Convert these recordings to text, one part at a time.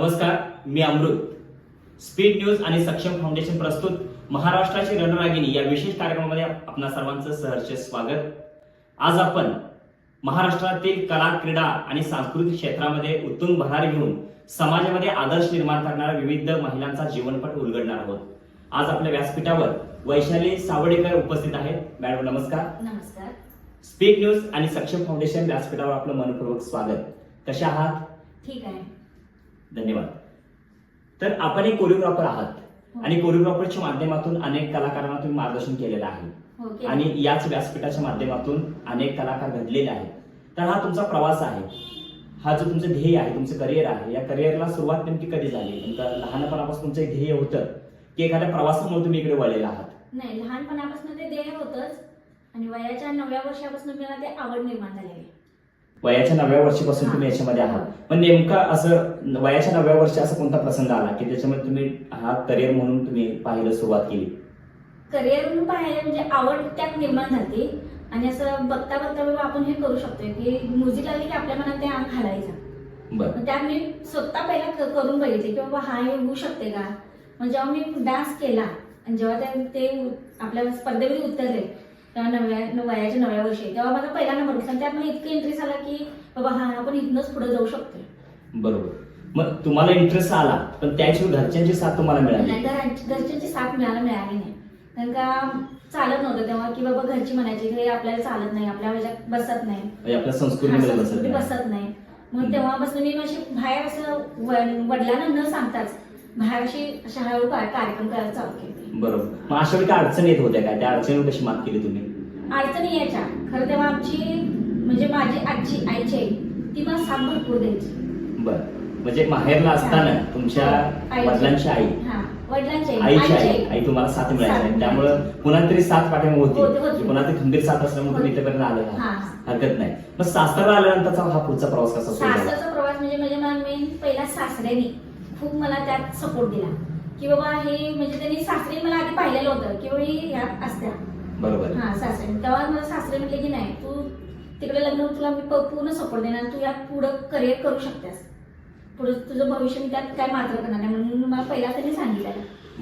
नमस्कार मी अमृत. Speed news आणि सक्षम फाउंडेशन प्रस्तुत महाराष्ट्राची रणरागिणी या विशेष कार्यक्रमामध्ये आपणा सर्वांचं सहर्ष स्वागत. आज आपण महाराष्ट्रातील कला क्रीडा आणि सांस्कृतिक क्षेत्रामध्ये उत्तुंग भरारी घेऊन समाजामध्ये आदर्श निर्माण करणाऱ्या विविध महिलांचा जीवनपट उलगडणार आहोत. आज आपल्या व्यासपीठावर वैशाली सावडेकर उपस्थित आहेत. मॅडम नमस्कार. नमस्कार. स्पीक न्यूज आणि सक्षम फाउंडेशन व्यासपीठावर आपलं मनपूर्वक स्वागत. कशा आहात? ठीक आहे. धन्यवाद. तर आपण एक कोरिओग्राफर आहात आणि कोरिओग्राफरच्या माध्यमातून अनेक कलाकारांना तुम्ही मार्गदर्शन केलेलं आहे. हो. आणि याच व्यासपीठाच्या माध्यमातून अनेक कलाकार घडलेले आहेत. तर हा तुमचा प्रवास आहे. हा जो तुमचं ध्येय आहे तुमचं करिअर आहे या करिअरला सुरुवात नेमकी कधी झाली? नेमकं लहानपणापासून तुमचं एक ध्येय होतं की एखाद्या प्रवासामुळे तुम्ही इकडे वळलेला आहात? नाही लहानपणापासून ते ध्येय होतच. आणि वयाच्या नवव्या वर्षापासून मला ते आवड निर्माण आहे. वयाच्या नवव्या वर्षीपासून. तुम्ही याच्यामध्ये आहात. पण नेमका असं वयाच्या नवव्या वर्षी असा कोणता प्रसंग आला की त्याच्यामध्ये तुम्ही हा करिअर म्हणून तुम्ही पाहायला सुरुवात केली? करिअर म्हणून पाहायला म्हणजे आवड त्यात निर्माण झाली. आणि असं बघता बघता बाबा आपण हे करू शकतोय की म्युझिक आली की आपल्या मनात ते अंग घालायचं. त्यात मी स्वतः पहिला करून बघितले की बाबा हा हे होऊ शकते का? जेव्हा मी डान्स केला आणि जेव्हा ते- आपल्या स्पर्धेमध्ये उतरले नव्या वयाच्या नव्या वर्षी. तेव्हा माझा पहिला नंबर होता. त्यात मला इतकं इंटरेस्ट आला की बाबा हा आपण इथनंच पुढे जाऊ शकतोय. बरोबर. मग तुम्हाला इंटरेस्ट आला पण त्याची घरच्यांची साथ तुम्हाला मिळाली नाही घरच्यांची साथ मिळायला मिळाली नाही. कारण का चालत नव्हतं तेव्हा की बाबा घरची म्हणायची की हे आपल्याला चालत नाही आपल्या ह्याच्यात बसत नाही. म्हणजे आपल्या हा, संस्कृतीमध्ये बसत संस्कृती नाही. बसत नाही. हम्म. मग तेव्हापासून मी माझी बाहेर असं व- वडिलांना न सांगताच बाहेर अशी अशा हळू का- कार्यक्रम करायला चालू केले बरोबर मग अशा वेळी काय अडचण येत होत्या काय त्या अडचणीवर कशी मात केली तुम्ही अडचणी यायच्या खरं तेव्हा आमची म्हणजे माझी आजी आईची आई ती मला साथ भरपूर द्यायची बर म्हणजे माहेरला असताना तुमच्या आईची. वडिलांची आई हा वडिलांची आई आईची आईची आई आई तुम्हाला साथ मिळायची साथ आहे. मिळायची. त्यामुळं पुन्हा तरी साथ पाठीमागे होती, होती होती. पुन्हा ती खंबीर साथ असल्यामुळे तुम्ही. इथेपर्यंत आले. हा. हरकत नाही मग सासरा आल्यानंतरचा हा पुढचा प्रवास कसा सुरू झाला सासरचा प्रवास म्हणजे म्हणजे मला मेन पहिला सासऱ्याने खूप मला त्यात सपोर्ट दिला. की बाबा हे म्हणजे त्यांनी सासरे मला आधी पाहिलेलं होतं की बाबा ही ह्यात असत्या. बरोबर. हा सासरे. तेव्हा मला सासरे म्हटले की नाही तू तिकडे लग्न तुला मी पूर्ण सपोर्ट देणार तू यात पुढं करिअर करू शकतेस पुढे तुझं भविष्य मी त्यात काय मात्र करणार नाही म्हणून मला पहिला त्यांनी सांगितलं.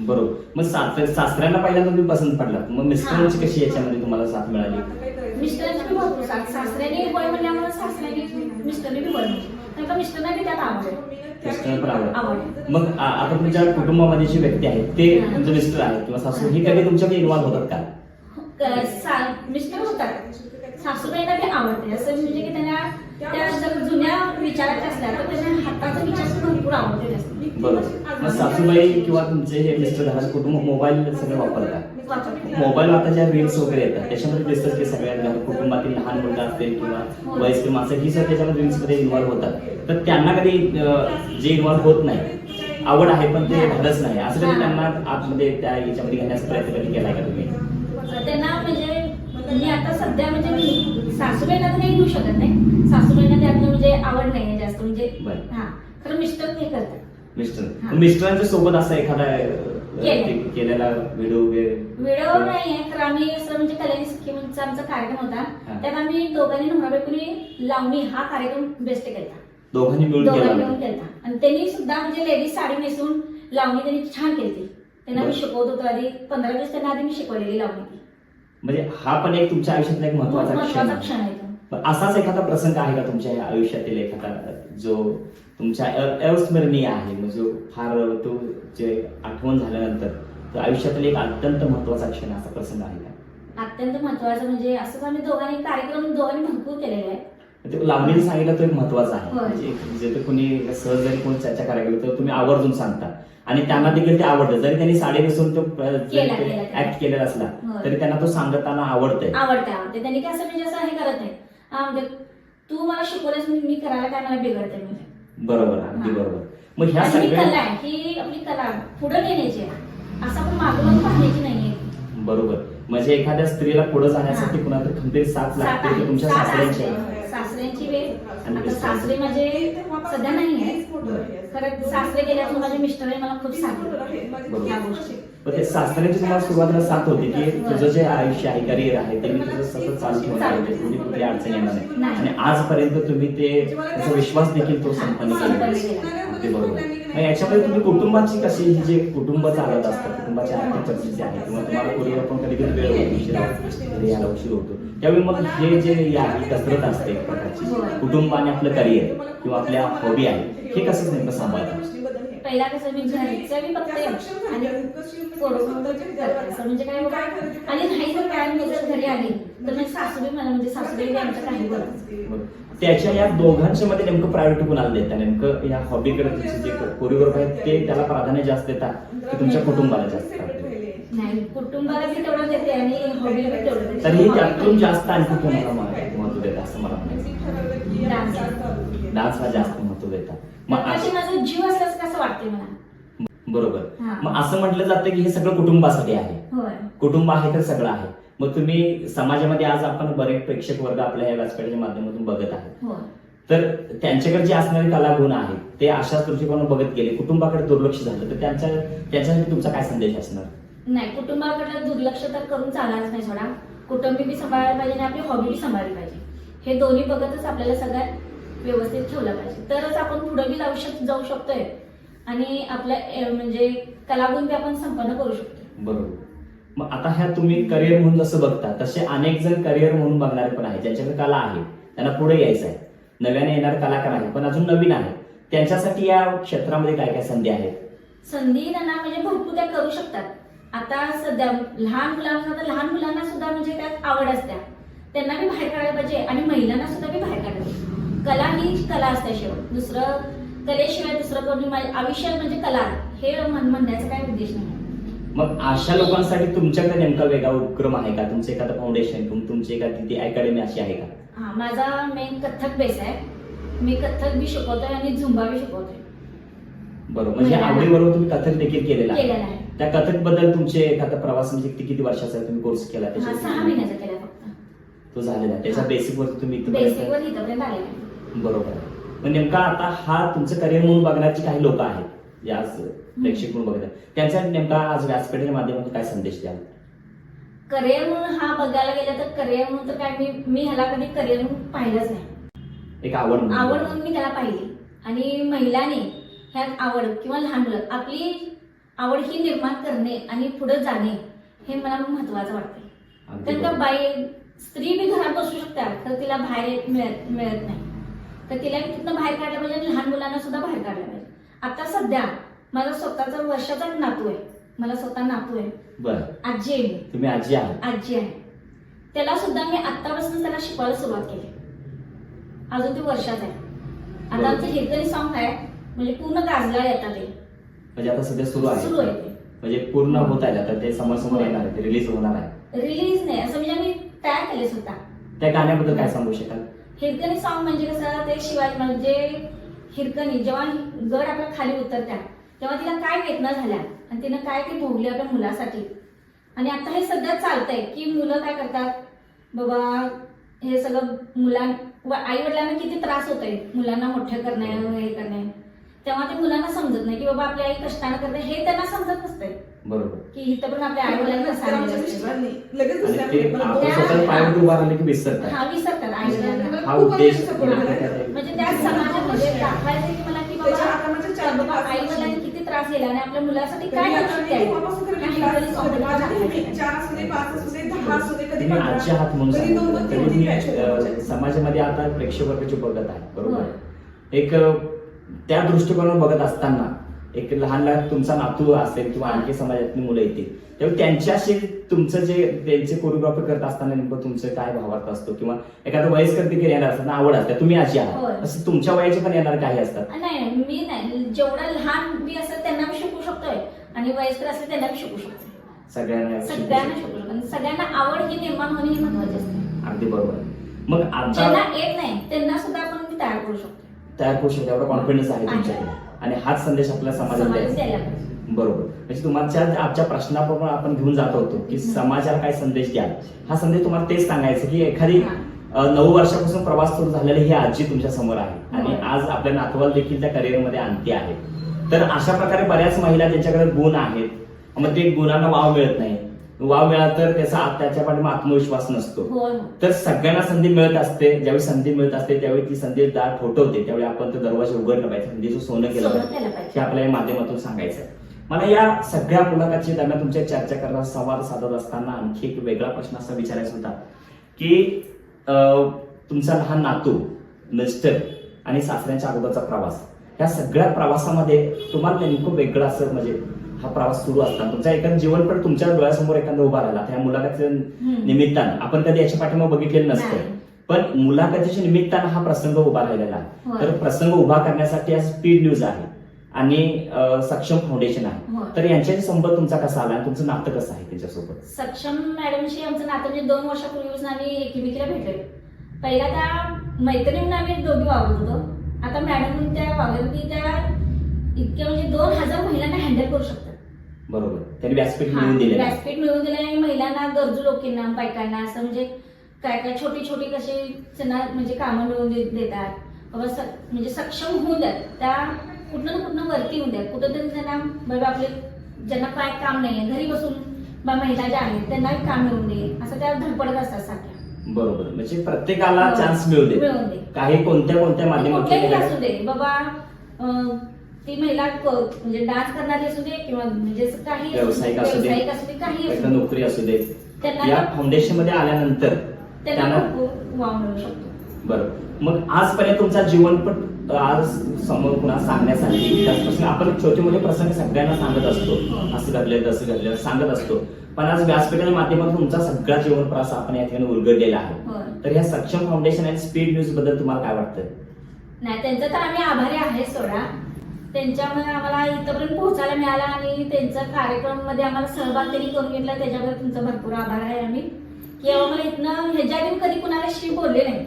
बरोबर. मग सासरे सासऱ्यांना पहिल्यांदा तुम्ही पसंत पडलात. मग मिस्टरांची. कशी याच्यामध्ये तुम्हाला साथ मिळाली? मिस्टरांची बी भरपूर साथ. सासऱ्याने होय म्हणल्यामुळे सासऱ्याने मिस्टरने बी कारण का मिस्टरना बी त्यात आवड पण आवड मग आता तुमच्या कुटुंबामध्ये जी व्यक्ती आहे ते. तुमचे मिस्टर आहेत किंवा सासू ही कधी तुमच्याकडे इन्व्हॉल्व होतात का? मिस्टर होतात. सासूबाईंना ते आवडते. असं म्हणजे की त्यांना त्या जर जुन्या विचाराच्या असल्या तर त्यांना हाताचा विचार भरपूर आवडते जास्त. बरोबर. मग सासूबाई किंवा तुमचे हे मिस्टर घरात कुटुंब मोबाईल सगळे वापरतात. वापरते. मोबाईल आता ज्या रील्स वगैरे येतात त्याच्यामध्ये दिसतात की सगळ्या कुटुंबातील लहान मुलगा असतील किंवा वयस्कर माणसं ही सर त्याच्यामध्ये रील्समध्ये इन्व्हॉल्व होतात. तर त्यांना कधी जे इन्व्हॉल्व होत नाही आवड आहे पण ते घडच नाही. असं कधी त्यांना आतमध्ये त्या याच्यामध्ये घेण्याचा प्रयत्न कधी केलाय का तुम्ही? त्यांना म्हणजे मी आता सध्या म्हणजे मी सासूबाईंना तर काही घेऊ शकत नाही. सासूबाईंना त्यातलं म्हणजे आवड नाही जास्त म्हणजे बरं. हा खरं मिस्टर ते करतात मिस्टर. हा. मिस्टरांच्या सोबत असा एखादा अं, केलंय. ते- केलेला व्हिडिओ वगैरे? व्हिडिओ नाही आहे तर आम्ही असं म्हणजे कल्याणी स्कीमचा आमचा कार्यक्रम होता. त्यात आम्ही दोघांनी नवरा बायकोनी लावणी हा कार्यक्रम बेस्ट केला दोघांनी मिळून दोघांनी केला. मिळून केला आणि त्यांनी सुद्धा म्हणजे लेडीज साडी नेसून लावणी त्यांनी छान केली त्यांना मी बरं. शिकवत होतो आधी. पंधरा दिवस त्यांना आधी मी शिकवलेली लावणी ती. म्हणजे हा पण एक तुमच्या आयुष्यातला एक महत्त्वाचा क्षण आहे. असाच एखादा प्रसंग आहे का तुमच्या या आयुष्यातील एखादा? जो तुमच्या अविस्मरणीय आहे म्हणजे जो फार तो जे आठवण झाल्यानंतर तो आयुष्यातील एक अत्यंत महत्त्वाचा क्षण असा प्रसंग आहे का? अत्यंत महत्वाचं म्हणजे असंच आम्ही दोघांनी कार्यक्रम दोघांनी भरपूर केलेले आहे. ते लावणीला सांगितलं तो एक महत्त्वाचा आहे. म्हणजे जे तर कोणी सहज जरी कोणी चर्चा करायला गेलं तर तुम्ही आवर्जून सांगता. आणि त्यांना देखील ते आवडतं. जरी त्यांनी साडी नेसून तो. ऍक्ट केलेला असला. तरी त्यांना तो सांगताना आवडतंय. आवडते आवडते त्यांनी काय असं म्हणजे असं हे करत नाही. म्हणजे तू मला शिकवलंस मी करायला काय मला बिघडते म्हणजे. बरोबर अगदी. बरोबर. मग ह्या सगळ्या कला आहे. ही आपली कला पुढे नेण्याची आहे. असं आपण मागून पाहण्याची नाहीये. बरोबर. म्हणजे एखाद्या स्त्रीला पुढे जाण्यासाठी. कुणाला खंबीर साथ लागते ती. तुमच्या सासऱ्यांची. आहे. सासऱ्यांची वेळ आणि आता मिस्टर? सासरे माझे सध्या नाही आहे खरं सासरे गेल्यापासून माझे मिस्टर मला खूप साथ दिली. या गोष्टी पण ते सासऱ्याची तुम्हाला सुरुवातीला साथ होती की तुझं जे आयुष्य आहे करिअर आहे ते मी तुझं सतत चालू ठेवणार आहे म्हणजे कुठली अडचण येणार नाही नाही. आणि आजपर्यंत तुम्ही ते त्याचा विश्वास देखील तो संपन्न केला संपन्न ते बरोबर मग याच्यामध्ये तुम्ही कुटुंबाची कशी जे कुटुंब चालत असतं कुटुंबाची आर्थिक परिस्थिती आहे किंवा तुम्हाला कुठे पण कधी कधी वेळ होतो उशीर घरी यायला उशीर होतो त्यावेळी मग हे जे आहे कसरत असते एक प्रकारची कुटुंब आणि आपलं करिअर किंवा आपल्या हॉबी आहे हे कसं नेमकं सांभाळतात? पहिला कसं मी घरचं मी पोरं करते. असं म्हणजे काय आणि नाही जर काय? मी जर घरी आली तर मी सासूबाई मला म्हणजे सासूबाई आमच्या काही त्याच्या या दोघांच्या मध्ये नेमकं प्रायोरिटी कोणाला देता? नेमकं या हॉबीकडे तुमचे जे कोरिओग्राफ आहेत ते त्याला प्राधान्य जास्त देतात की तुमच्या कुटुंबाला जास्त? नाही कुटुंबाला तेवढं देते आणि हॉबीला तेवढं देते. तरीही त्यातून जास्त आणखी कोणाला महत्त्व देतात असं मला म्हणायचं डान्स. डान्सला जास्त महत्त्व देतात मग अश- माझं जीव असल्यास कसं वाटते मला? बरोबर. मग असं म्हटलं जातं की हे सगळं कुटुंबासाठी आहे. कुटुंब आहे तर सगळं आहे. मग तुम्ही समाजामध्ये आज आपण बरेच प्रेक्षक वर्ग आपल्या या व्यासपीठाच्या माध्यमातून बघत आहे तर त्यांच्याकडे जे असणारे कलागुण आहेत ते अशाच दृष्टिकोनातून बघत गेले. कुटुंबाकडे दुर्लक्ष झालं तर त्यांच्या त्यांच्यासाठी तुमचा काय संदेश असणार? नाही कुटुंबाकडे दुर्लक्ष तर करून चालणारच नाही सोडा. कुटुंबी बी सांभाळायला पाहिजे आणि आपली हॉबी बी सांभाळली पाहिजे. हे दोन्ही बघतच आपल्याला सगळ्यात व्यवस्थित ठेवलं पाहिजे. तरच आपण पुढे बी जाऊ शक जाऊ शकतोय. आणि आपल्या म्हणजे कलागुण बी आपण संपन्न करू शकतो बरोबर. मग आता ह्या तुम्ही करिअर म्हणून जसं बघता तसे अनेक जण करिअर म्हणून बघणारे पण आहेत. ज्यांच्याकडे कला आहे त्यांना पुढे यायचं आहे. नव्याने येणारे कलाकार आहेत पण अजून नवीन आहे त्यांच्यासाठी या क्षेत्रामध्ये काय काय संधी आहेत? संधी त्यांना म्हणजे भरपूर त्या करू शकतात. आता सध्या लहान मुलांना तर लहान मुलांना सुद्धा म्हणजे त्यात आवड असते. त्यांना बी बाहेर काढायला पाहिजे आणि महिलांना सुद्धा बी बाहेर काढायला पाहिजे. कला ही कला असते शेवट. दुसरं कलेशिवाय दुसरं कोणी आयुष्यात म्हणजे कला हे म्हण- म्हणण्याचा काही उद्देश नाही. मग अशा लोकांसाठी तुमच्याकडे नेमका वेगळा उपक्रम आहे का? तुमचं एखादं फाउंडेशन तुम तुमची एखादी अकॅडमी अशी आहे का? हा माझा मेन कथ्थक बेस आहे. मी कथ्थक बी शिकवतोय आणि झुंबा बी शिकवतोय. बरोबर. म्हणजे महिला. आवडीबरोबर तुम्ही कथक देखील केलेला आहे. त्या कथकबद्दल तुमचे एखादा प्रवास म्हणजे किती किती वर्षाचा आहे तुम्ही कोर्स केला? त्याच्यात सहा महिन्याचा केला फक्त. तो झालेला त्याच्या. बेसिक वरती तुम्ही बेसिक वर इथपर्यंत आलेला बरोबर आहे. मग नेमका आता हा तुमचं करिअर म्हणून बघण्याची काही लोक आहेत जे आज प्रेक्षक म्हणून बघत आहेत त्यांचा नेमका आज व्यासपीठाच्या माध्यमातून काय संदेश द्याल? करिअर म्हणून हा बघायला गेलं तर करिअर म्हणून तर काय मी मी ह्याला कधी करिअर म्हणून पाहिलंच नाही. एक आवड म्हणून. आवड म्हणून मी त्याला पाहिली. आणि महिलाने ह्यात आवड किंवा लहान मुलं आपली आवड ही निर्माण करणे आणि पुढे जाणे हे मला महत्वाचं वाटते अगदी कारण का बरोबर. बाई स्त्री बी घरात बसू शकतात तर तिला बाहेर मिळत मिळत नाही. तर तिला तिथनं बाहेर काढलं पाहिजे आणि लहान मुलांना सुद्धा बाहेर काढलं पाहिजे. आता सध्या माझा स्वतःचा वर्षाचा एक नातू आहे. मला स्वतः नातू आहे. बरं. आजी आहे तुम्ही आजी आहात. आजी आहे. त्याला सुद्धा मी आत्तापासून त्याला शिकवायला सुरुवात केली. अजून ते वर्षात आहे. आता. आमचं हिरकणी सॉन्ग आहे म्हणजे पूर्ण गाजला येतात ते. म्हणजे आता सध्या सुरू आहे. सुरू आहे म्हणजे पूर्ण होत आहे. आता ते समोर समोर येणार आहे. रिलीज होणार आहे. रिलीज नाही. असं म्हणजे आम्ही तयार केले सुद्धा त्या गाण्याबद्दल काय सांगू शकाल? हिरकणी सॉन्ग म्हणजे कसं ते शिवाजी म्हणजे हिरकणी जेव्हा गड आपल्या खाली उतरत्या तेव्हा तिला काय वेदना झाल्या आणि तिनं काय ते भोगले आपल्या मुलासाठी? आणि आता हे सध्या चालतंय की मुलं काय करतात? बाबा हे सगळं मुलां आई वडिलांना किती त्रास होतोय मुलांना मोठे करणे हे करणे. तेव्हा ते मुलांना समजत नाही की बाबा आपली आई कष्टानं करते हे त्यांना समजत नसतंय. बरोबर. की इथं पण आपल्या आई वडिलांना कसा आणि ते आपण त्या- स्वतः पायावर उभा राहिले की विसरतात. हा विसरतात. आई वडिलांना. हा उद्देश म्हणजे म्हणजे त्या समाजामध्ये दाखवायचं की मला की त्याच्या बाबा हातामध्ये चार बाबा पाच आई वर्ष. वडिलांनी किती त्रास गेला आणि आपल्या मुलासाठी काय करू शकते आई? आजच्या हात म्हणून मी अ. समाजामध्ये आता प्रेक्षक वर्गाची बघत आहे. बरोबर? होय. एक अ, त्या दृष्टिकोनातून बघत असताना एक लहान लहान तुमचा नातू असेल किंवा आणखी समाजातली मुलं येतील तेव्हा त्यांच्याशी तुमचं जे त्यांचे कोरिओग्राफी करत असताना नेमकं तुमचं काय भावार्थ असतो? किंवा एखादं वयस्कर देखील येणार असताना आवड असते तुम्ही अशी. आहात. असं तुमच्या वयाचे पण येणार काही असतात? नाही मी नाही. जेवढं लहान बी असेल त्यांना बी शिकू शकतोय. आणि वयस्कर असेल त्यांना बी शिकू शकतोय. सगळ्यांना सगळ्यांना शिकू शकतो आणि सगळ्यांना आवड ही निर्माण होणे हे महत्त्वाचे असते. अगदी बरोबर. मग आता येत नाही त्यांना सुद्धा आपण तयार करू शकतो तयार करू शकतो एवढा कॉन्फिडन्स आहे. तुमच्याकडे. आणि हाच संदेश आपल्या समाजाला समाजात द्यायचा. बरोबर. म्हणजे तुमच्या आजच्या प्रश्नाप्रमाणे आपण घेऊन जात होतो की. समाजाला काय संदेश द्याल? हा संदेश तुम्हाला तेच सांगायचं की एखादी नऊ वर्षापासून प्रवास सुरू झालेली ही आजी तुमच्यासमोर आहे. आणि. आज आपल्या नातवाला देखील त्या करिअरमध्ये आणते आहे. तर अशा प्रकारे बऱ्याच महिला त्यांच्याकडे गुण आहेत मग ते गुणांना वाव मिळत नाही. वाव मिळाला तर त्याचा त्याच्या पाठीमागे आत्मविश्वास नसतो. हो. तर सगळ्यांना संधी मिळत असते. ज्यावेळी संधी मिळत असते त्यावेळी ती संधी दार ठोठवते त्यावेळी आपण तो दरवाजा उघडलं पाहिजे. संधीचं सोनं केलं पाहिजे. हे आपल्या या माध्यमातून सांगायचं मला या सगळ्या मुलाखतीच्या दरम्यान तुमच्या चर्चा करताना संवाद साधत असताना आणखी एक वेगळा प्रश्न असा विचारायचा होता की तुमचा लहान नातू मिस्टर आणि सासऱ्यांच्या अगोदरचा प्रवास या सगळ्या प्रवासामध्ये तुम्हाला नेमकं वेगळं असं म्हणजे हा प्रवास सुरू असताना. तुमचा एखादं जीवन पण तुमच्या डोळ्यासमोर एखादा उभा राहिला. त्या मुलाखतीच्या. निमित्तानं. आपण कधी याच्या पाठीमागे बघितलेलं नसतं. पण मुलाखतीच्या निमित्तानं हा प्रसंग उभा राहिलेला. तर प्रसंग उभा करण्यासाठी आज स्पीड न्यूज आहे. आणि सक्षम फाउंडेशन आहे. तर यांच्याशी संबंध तुमचा कसा आला? तुमचं नातं कसं आहे त्यांच्यासोबत? सक्षम मॅडमशी आमचं नातं म्हणजे दोन वर्षापूर्वीपासून आम्ही एकमेकीला भेटले पहिला त्या मैत्रिणींना आम्ही दोघी वागत होतो. आता मॅडम त्या वागत की त्या इतक्या म्हणजे दोन हजार महिलांना हँडल करू शकतात. बरोबर. त्यांनी व्यासपीठ मिळवून आहे. व्यासपीठ मिळवून दिले आणि महिलांना गरजू लोकांना बायकांना असं म्हणजे काय काय छोटी छोटी कशी त्यांना म्हणजे कामं मिळवून देतात. बाबा म्हणजे सक्षम होऊन द्यात. त्या कुठं ना कुठं वरती होऊन द्यात. कुठं तरी त्यांना बाबा आपले ज्यांना काय काम नाहीये घरी बसून बा महिला ज्या आहेत त्यांना काम मिळवून दे. असं त्या धडपडत असतात सारख्या. बरोबर. म्हणजे प्रत्येकाला. चान्स मिळू दे मिळवून दे काही कोणत्या कोणत्या माध्यमातून कुठल्याही असू दे. बाबा ती महिला म्हणजे डान्स करणारी असू दे किंवा म्हणजे काही व्यावसायिक असू दे. व्यावसायिक असू दे काही असू एखादा दे. नोकरी असू दे त्यांना या फाउंडेशनमध्ये आल्यानंतर त्यांना त्यांना भरपूर वाव मिळू शकतो. बरं. मग आजपर्यंत तुमचा जीवनपट आज समोर पुन्हा सांगण्यासाठी त्याचपासून आपण छोटे मोठे प्रसंग सगळ्यांना सांगत असतो. हो. असं घडलं तसं घडलं सांगत असतो. पण आज व्यासपीठाच्या माध्यमातून तुमचा सगळा जीवन प्रवास आपण या ठिकाणी उलगडलेला आहे. होय. तर या सक्षम फाउंडेशन आणि स्पीड न्यूजबद्दल तुम्हाला काय वाटतं नाही त्यांचं तर आम्ही आभारी आहे सोडा त्यांच्यामुळे आम्हाला इथपर्यंत पोहोचायला मिळाला आणि त्यांचा कार्यक्रममध्ये आम्हाला सहभाग त्यांनी करून घेतला. त्याच्याबद्दल तुमचा भरपूर आभार आहे आम्ही. की मला इथनं ह्याच्या कधी कुणालाशी बोलले नाही.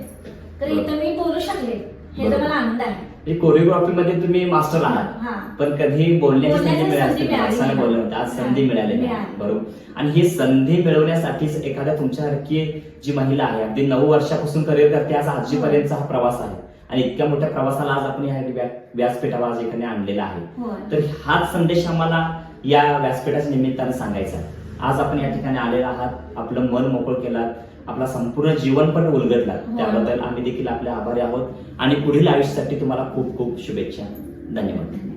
तर इथं मी बोलू शकले. हे तर. मला आनंद आहे. कोरिओग्राफी मध्ये तुम्ही मास्टर आहात. हा. पण कधी बोलण्याची संधी मिळाली. बोललं होतं आज संधी मिळाली. बरोबर. आणि ही संधी मिळवण्यासाठीच एखाद्या तुमच्यासारखी जी महिला आहे अगदी नऊ वर्षापासून करिअर करते आज आजीपर्यंतचा हा प्रवास आहे. आणि इतक्या मोठ्या प्रवासाला आज आपण ह्या व्या- व्यासपीठावर आज एखाद्या आणलेला आहे. तर हाच संदेश आम्हाला या व्यासपीठाच्या निमित्तानं सांगायचा आज आपण या ठिकाणी आलेला आहात आपलं मन मोकळं केलात आपला संपूर्ण जीवन पण उलगडला. त्याबद्दल आम्ही देखील आपले आभारी आहोत. आणि पुढील आयुष्यासाठी तुम्हाला खूप खूप शुभेच्छा. धन्यवाद.